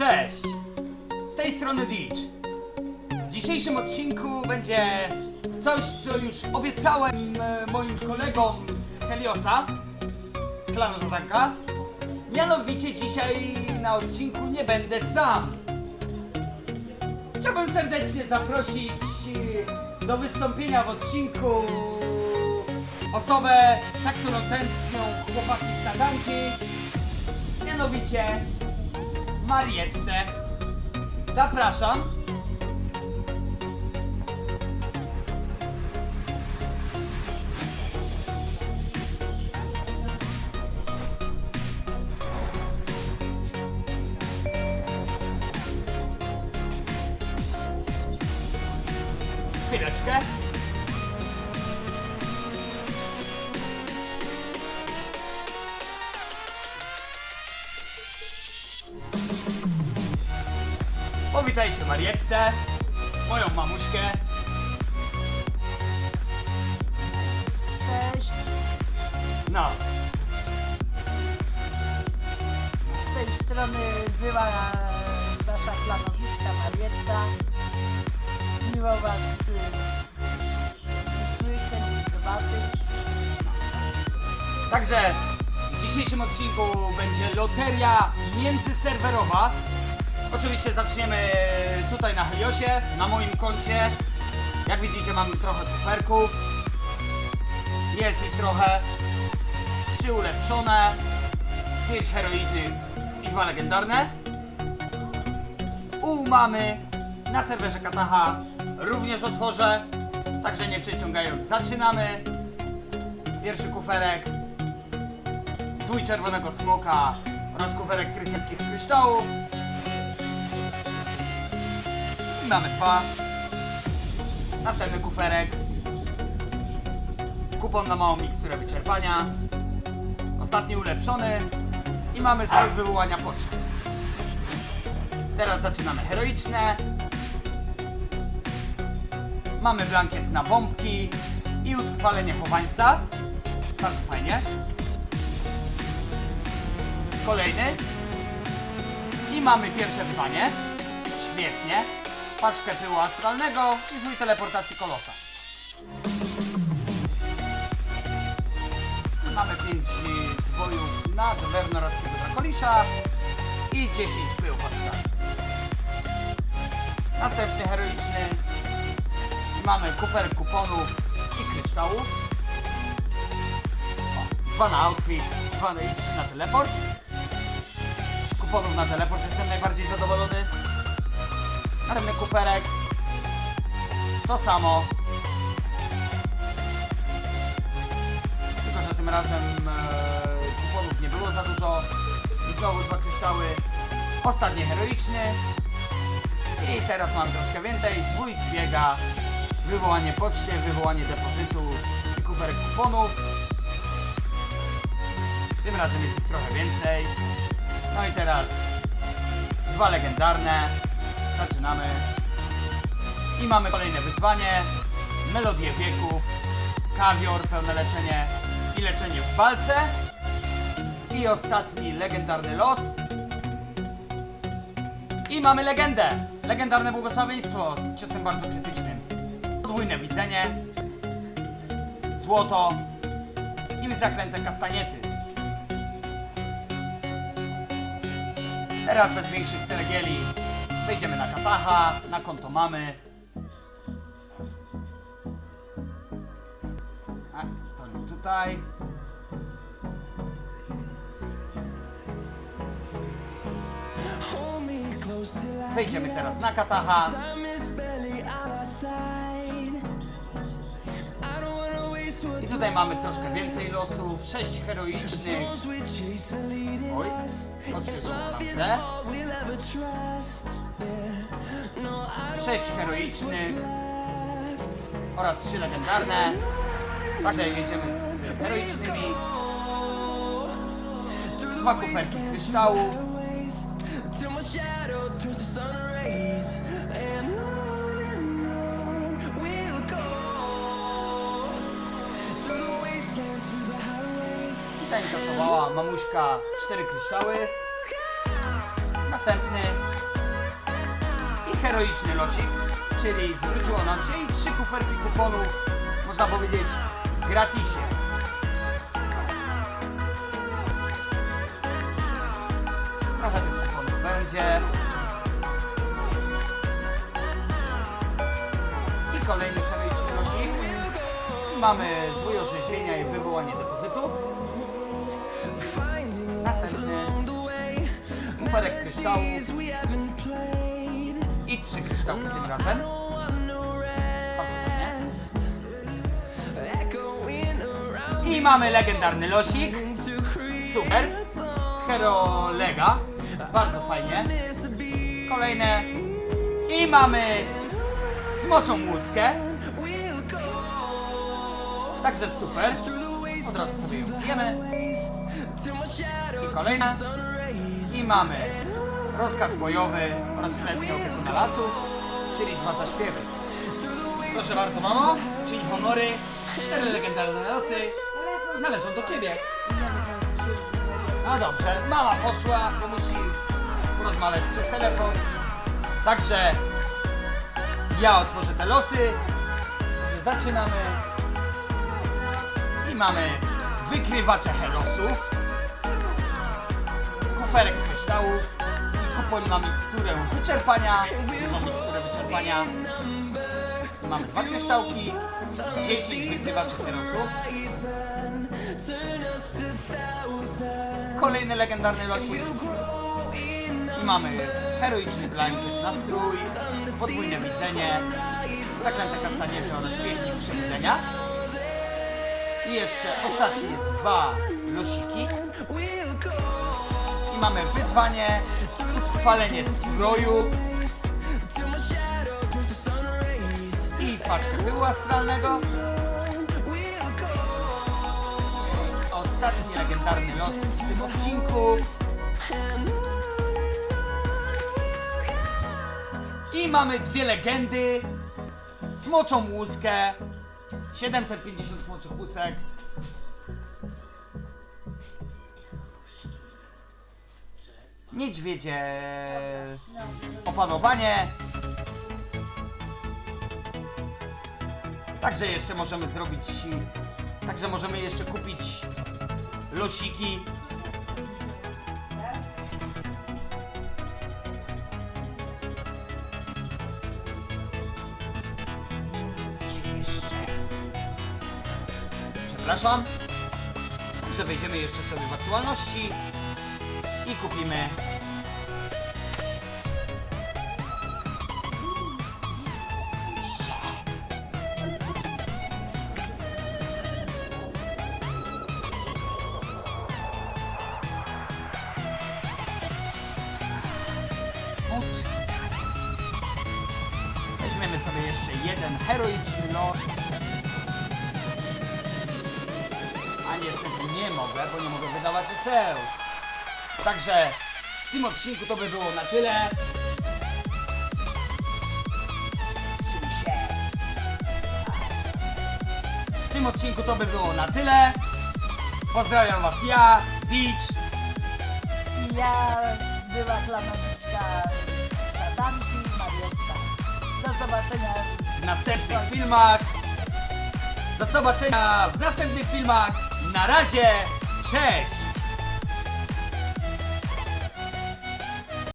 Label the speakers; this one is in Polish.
Speaker 1: Cześć! Z tej strony Ditch. W dzisiejszym odcinku będzie coś, co już obiecałem e, moim kolegom z Heliosa, z klanu Tatanka. Mianowicie dzisiaj na odcinku nie będę sam. Chciałbym serdecznie zaprosić e, do wystąpienia w odcinku osobę, za którą tęsknią chłopaki z Tatanki. Mianowicie Mariettę. Zapraszam. Chwileczkę. Powitajcie Mariettę, moją mamuśkę.
Speaker 2: Cześć,
Speaker 1: No,
Speaker 2: z tej strony była nasza planowiczka Marietta. Miło Was y, słyszeć i zobaczyć.
Speaker 1: także w dzisiejszym odcinku będzie loteria międzyserwerowa. Oczywiście zaczniemy tutaj na Heliosie, na moim koncie. Jak widzicie mam trochę kuferków. Jest ich trochę. Trzy ulepszone, pięć heroicznych i dwa legendarne. U mamy na serwerze Kataha również otworzę. Także nie przeciągając, zaczynamy. Pierwszy kuferek. Złój czerwonego smoka oraz kuferek krystiańskich kryształów. Mamy dwa. Następny kuferek. Kupon na małą miksturę wyczerpania. Ostatni ulepszony. I mamy zwój wywołania poczty. Teraz zaczynamy heroiczne. Mamy blankiet na bombki i utrwalenie chowańca. Bardzo fajnie. Kolejny. I mamy pierwsze wyzwanie. Świetnie. Paczkę pyłu astralnego i zwój teleportacji kolosa. Mamy 5 zwojów na wewnątradzkiego drakolisza i 10 pyłów astralnych. Następny heroiczny. Mamy kufer kuponów i kryształów. O, dwa na outfit, dwa na, i trzy na teleport. Z kuponów na teleport jestem najbardziej zadowolony. Następny kuperek. To samo. Tylko, że tym razem e, kuponów nie było za dużo. I znowu dwa kryształy. Ostatni heroiczny. I teraz mam troszkę więcej. Zwój zbiega. Wywołanie poczty, wywołanie depozytu i kuferek kuponów. Tym razem jest ich trochę więcej. No i teraz dwa legendarne. Zaczynamy. I mamy kolejne wyzwanie. Melodie wieków. Kawior, pełne leczenie i leczenie w walce. I ostatni legendarny los. I mamy legendę. Legendarne błogosławieństwo z ciosem bardzo krytycznym. Podwójne widzenie. Złoto. I zaklęte kastaniety. Teraz bez większych ceregieli wejdziemy na Kataha, na konto mamy. A, to nie tutaj. Wejdziemy teraz na Kataha. Tutaj mamy troszkę więcej losów, 6 heroicznych. Oj, odświeżyło nam grę. 6 heroicznych oraz 3 legendarne. Także jedziemy z heroicznymi. Dwa kuferki kryształów. Zainkasowała mamuśka 4 kryształy. Następny heroiczny losik, czyli zwróciło nam się i trzy kuferki kuponów, można powiedzieć, w gratisie. Trochę tych kuponów będzie. I kolejny heroiczny losik. Mamy złe orzeźwienia i wywołanie depozytu. Następny kuferek kryształów i trzy kryształki tym razem. Bardzo fajnie. I mamy legendarny losik. Super. Z Hero Lega. Bardzo fajnie. Kolejne. I mamy smoczą łuskę. Także super. I kolejne. I mamy rozkaz bojowy oraz fletnie opiekuna lasów, czyli dwa zaśpiewy. Proszę bardzo, mamo, czyń honory. Cztery legendarne losy należą do ciebie. No dobrze, mama poszła, bo musi porozmawiać przez telefon. Także ja otworzę te losy. Zaczynamy. I mamy wykrywacze herosów, kuferek kryształów i kupon na miksturę wyczerpania, dużą miksturę wyczerpania. Mamy dwa kryształki, 10 wykrywaczy herosów. Kolejny legendarny losik. I mamy heroiczny blankiet na strój, podwójne widzenie, zaklęte kastaniety oraz pieśń przebudzenia. I jeszcze ostatnie dwa losiki. I mamy wyzwanie, utrwalenie stroju i paczkę pyłu astralnego. Ostatni legendarny los w tym odcinku. I mamy dwie legendy. Smoczą łuskę. 750 smoczych łusek. Niedźwiedzie opanowanie. Także jeszcze możemy zrobić. Także możemy jeszcze kupić losiki. Przepraszam. Także wejdziemy jeszcze sobie w aktualności i kupimy. Weźmiemy sobie jeszcze jeden heroiczny los. Nie mogę, bo nie mogę wydawać eseł. Także w tym odcinku to by było na tyle. W tym odcinku to by było na tyle. Pozdrawiam Was ja, Ditch.
Speaker 2: I ja była klanowiczka Tatanki Marietta. Do zobaczenia.
Speaker 1: w następnych filmach. Do zobaczenia w następnych filmach. Na razie, cześć!